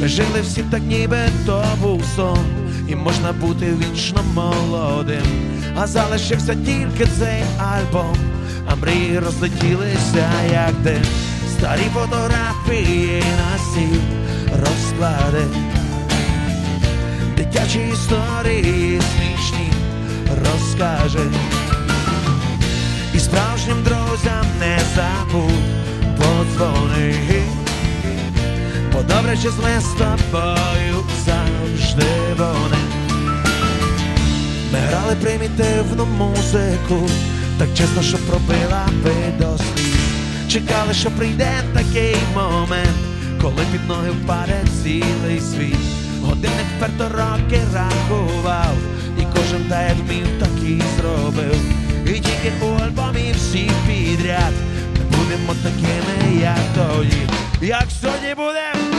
Ми жили всі так, ніби то був сон, і можна бути вічно молодим. А залишився тільки цей альбом, а мрії розлетілися, як дим. Старі фотографії на стіл розклади. Дитячі історії смішні розкаже. І справжнім друзям не забудь подзвони. Добре чи зле з тобою завжди вони. Ми грали примітивну музику, так чесно, що пробила би до сліз. Чекали, що прийде такий момент, коли під ноги впаде цілий світ. Годинник вперто роки рахував, і кожен та вмів, так і зробив. І тільки у альбомі всі підряд ми будемо такими, як тоді. Як сьогодні будем,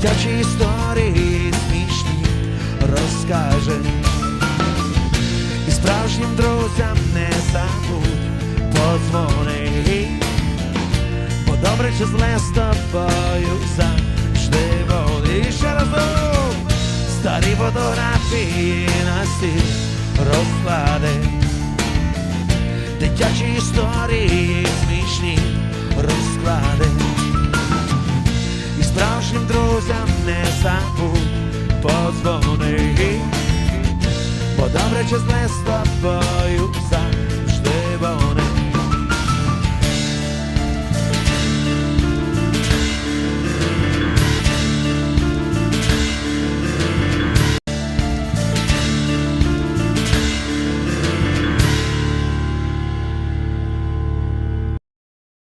Дитячі історії смішні розкаже. І справжнім друзям не забудь подзвони. Бо добре чи зле з тобою завжди вони. І ще разом старі фотографії на стіл розклади. Дитячі історії не забудь подзвони. Бо добре зле з тобою